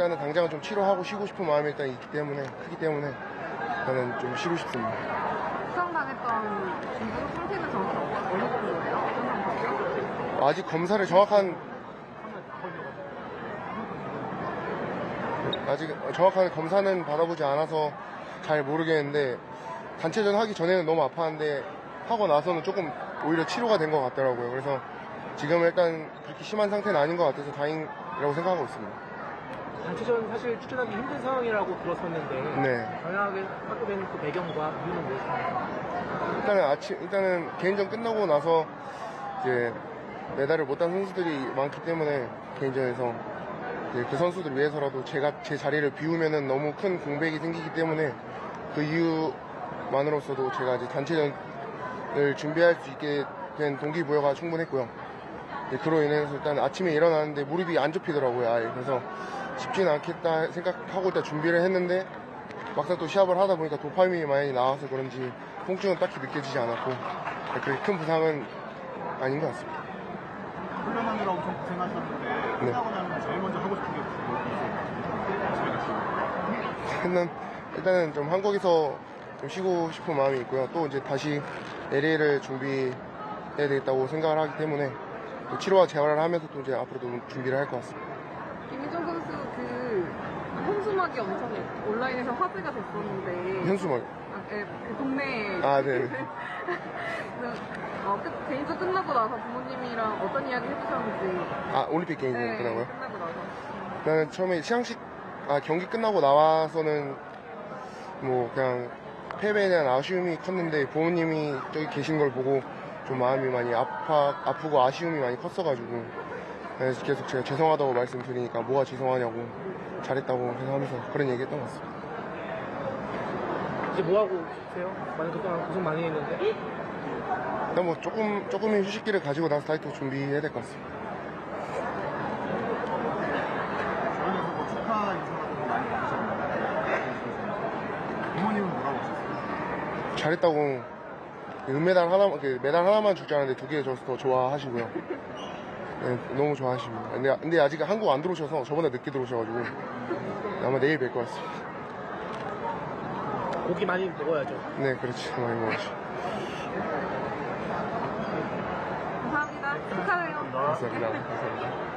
일단은 당장은 좀 치료하고 쉬고 싶은 마음이 일단 있기 때문에 크기 때문에 일단은 좀 쉬고 싶습니다. 부상당했던 이분 상태는 정확히 어느 정도예요? 어떤 상태죠? 아직 검사를 정확한 아직 정확한 검사는 받아보지 않아서 잘 모르겠는데 단체전 하기 전에는 너무 아팠는데 하고 나서는 조금 오히려 치료가 된 것 같더라고요. 그래서 지금 일단 그렇게 심한 상태는 아닌 것 같아서 다행이라고 생각하고 있습니다. 단체전 사실 출전하기 힘든 상황이라고 들었었는데 네. 당연하게 하게 된그 배경과 이유는 무엇입니까? 일단은 아침 일단은 개인전 끝나고 나서 이제 메달을 못 딴 선수들이 많기 때문에 개인전에서 이제 그 선수들 위해서라도 제가 제 자리를 비우면은 너무 큰 공백이 생기기 때문에 그 이유만으로서도 제가 이제 단체전을 준비할 수 있게 된 동기부여가 충분했고요. 네, 그로 인해서 일단 아침에 일어나는데 무릎이 안 접히더라고요. 아예. 그래서 쉽지는 않겠다 생각하고 일단 준비를 했는데 막상 또 시합을 하다 보니까 도파민이 많이 나와서 그런지 통증은 딱히 느껴지지 않았고 네, 그렇게 큰 부상은 아닌 것 같습니다. 훈련하느라 엄청 고생하셨는데 끝나고 나면 제일 먼저 하고 싶은 게뭐 일단, 일단은 좀 한국에서 좀 쉬고 싶은 마음이 있고요. 또 이제 다시 LA를 준비해야 되겠다고 생각을 하기 때문에 또 치료와 재활을 하면서 또 이제 앞으로도 준비를 할 것 같습니다. 김희정 선수 그 현수막이 엄청 온라인에서 화제가 됐었는데 현수막. 아, 예, 그 동네에 아, 네. 어, 끝, 개인전 끝나고 나서 부모님이랑 어떤 이야기 해주셨는지 아, 올림픽 게임 네, 끝나고요? 끝나고 나서 나는 처음에 시상식, 아, 경기 끝나고 나와서는 뭐 그냥 패배에 대한 아쉬움이 컸는데 부모님이 저기 계신 걸 보고 좀 마음이 많이 아파, 아프고 아쉬움이 많이 컸어가지고 그래서 계속 제가 죄송하다고 말씀드리니까 뭐가 죄송하냐고 잘했다고 해서 하면서 그런 얘기 했던 것 같습니다. 이제 뭐 하고 계세요? 많이 그동안 고생 많이 했는데 일단 뭐 조금, 조금의 휴식기를 가지고 나서 또 준비해야 될 것 같습니다. 주변에서 뭐 축하 인사 같은 거 많이 받으셨나요? 부모님은 뭐라고 하셨어요? 잘했다고 은메달 하나, 그 메달 하나만 줄줄 알았는데 두개 줘서 더 좋아하시고요. 네, 너무 좋아하십니다. 근데, 근데 아직 한국 안 들어오셔서 저보다 늦게 들어오셔가지고 아마 내일 뵐 것 같습니다. 고기 많이 먹어야죠. 네, 그렇지. 많이 먹었죠. 감사합니다. 축하해요. 감사합니다. 감사합니다.